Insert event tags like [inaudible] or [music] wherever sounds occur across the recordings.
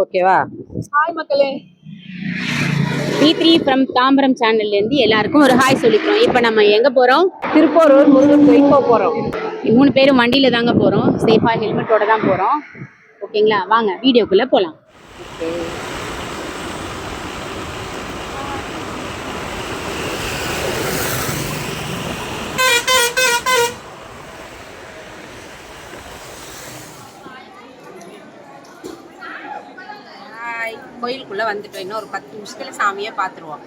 ஓகேவா? ஹாய் மக்களே. D three from Tambaram சேனல்ல இருந்து எல்லாருக்கும் ஒரு ஹாய் சொல்லிக்கிறோம். இப்போ நம்ம எங்க போறோம்? திருப்போரூர் முருகன் கோயில் போக போறோம். மூணு பேரும் வண்டியில தாங்க போறோம். சேஃபா ஹெல்மெட்டோட தான் போறோம். ஓகேங்களா? வாங்க வீடியோக்குள்ள போலாம். ஹாய் கோயிலுக்குள்ள வந்துட்டோம். இன்னும் ஒரு பத்து நிமிஷத்துல சாமியை பார்த்துருவோம்.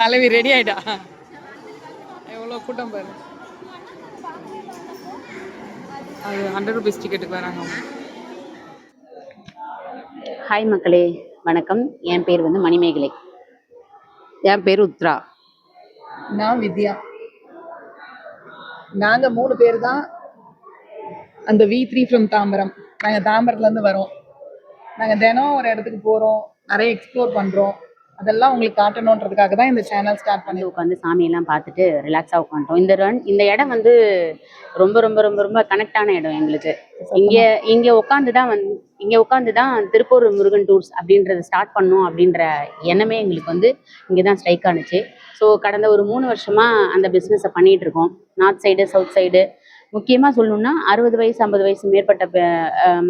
தலைவி ரெடி ஆயிட்டா? எவ்வளோ கூட்டம் பாரு. அது ஹண்ட்ரட் ருபீஸ் டிக்கெட்டுக்கு வராங்க. ஹாய் மக்களே வணக்கம். என் பேர் வந்து மணிமேகலை. என் பேர் உத்ரா. நான் வித்யா. நாங்க மூணு பேர் தான் அந்த வி த்ரீ ஃப்ரம் தாம்பரம். நாங்க தாம்பரத்துல இருந்து வரோம். நாங்க தினம் ஒரு இடத்துக்கு போறோம் நிறைய எக்ஸ்ப்ளோர் பண்றோம். அதெல்லாம் உங்களுக்கு காட்டணுன்றதுக்காக தான் இந்த சேனல் ஸ்டார்ட் பண்ணி உட்காந்து சாமியெல்லாம் பார்த்துட்டு ரிலாக்ஸாக உட்காந்துட்டோம் இந்த ரன் இந்த இடம் வந்து ரொம்ப ரொம்ப ரொம்ப ரொம்ப கனெக்டான இடம் எங்களுக்கு. இங்கே இங்கே உட்காந்து தான் வந்து இங்கே உட்காந்து தான் திருப்பூர் முருகன் டூர்ஸ் அப்படின்றத ஸ்டார்ட் பண்ணோம் அப்படின்ற எண்ணமே எங்களுக்கு வந்து இங்கே தான் ஸ்ட்ரைக் ஆனுச்சு. ஸோ கடந்த ஒரு மூணு வருஷமாக அந்த பிஸ்னஸை பண்ணிகிட்டு இருக்கோம். நார்த் சைடு சவுத் சைடு முக்கியமாக சொல்லணும்னா அறுபது வயசு ஐம்பது வயசு மேற்பட்ட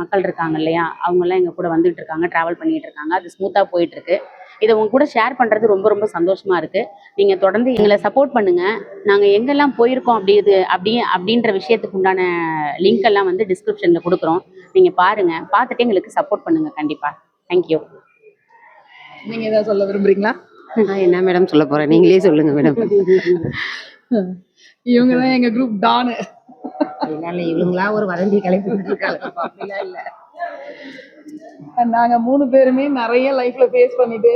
மக்கள் இருக்காங்க இல்லையா? அவங்கெல்லாம் எங்கள் கூட வந்துட்டு இருக்காங்க ட்ராவல் பண்ணிட்டு இருக்காங்க. அது ஸ்மூத்தாக போயிட்டு இருக்கு. இதை உங்க கூட ஷேர் பண்ணுறது ரொம்ப ரொம்ப சந்தோஷமா இருக்கு. நீங்கள் தொடர்ந்து எங்களை சப்போர்ட் பண்ணுங்க. நாங்கள் எங்கெல்லாம் போயிருக்கோம் அப்படி இது அப்படி அப்படின்ற விஷயத்துக்கு உண்டான லிங்க் எல்லாம் வந்து டிஸ்கிரிப்ஷனில் கொடுக்குறோம். நீங்கள் பாருங்க. பார்த்துட்டு எங்களுக்கு சப்போர்ட் பண்ணுங்க கண்டிப்பாக தேங்க்யூ நீங்க ஏதாவது சொல்ல விரும்புறீங்களா? நான் என்ன மேடம் சொல்ல போறேன்? நீங்களே சொல்லுங்க மேடம் [laughs] இவங்க தான் எங்க குரூப் டானு அதனால இவங்களா ஒரு வதந்தி கிளப்பி இருக்காங்க இல்ல. நாங்க மூணு பேருமே நிறைய லைஃப்ல ஃபேஸ் பண்ணிட்டு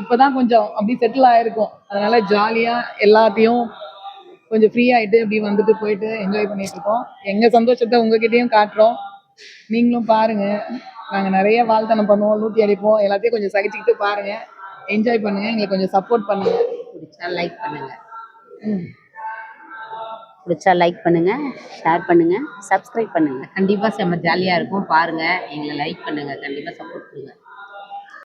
இப்பதான் கொஞ்சம் அப்படி செட்டில் ஆயிருக்கோம். அதனால ஜாலியா எல்லாத்தையும் கொஞ்சம் ஃப்ரீ ஆயிட்டு அப்படி வந்துட்டு போயிட்டு என்ஜாய் பண்ணிட்டு இருக்கோம். எங்க சந்தோஷத்தை உங்ககிட்டயும் காட்டுறோம். நீங்களும் பாருங்க. நாங்க நிறைய வாழ்த்தனம் பண்ணுவோம் லூட்டி அடிப்போம். எல்லாத்தையும் கொஞ்சம் சகிச்சுக்கிட்டு பாருங்க. என்ஜாய் பண்ணுங்க. எங்களுக்கு கொஞ்சம் சப்போர்ட் பண்ணுங்க. பிடிச்சா லைக் பண்ணுங்க. பிடிச்சா லைக் பண்ணுங்கள் ஷேர் பண்ணுங்கள் சப்ஸ்கிரைப் பண்ணுங்கள் கண்டிப்பாக செம்ம ஜாலியாக இருக்கும். பாருங்கள் எங்களை லைக் பண்ணுங்க. கண்டிப்பாக சப்போர்ட் பண்ணுங்கள்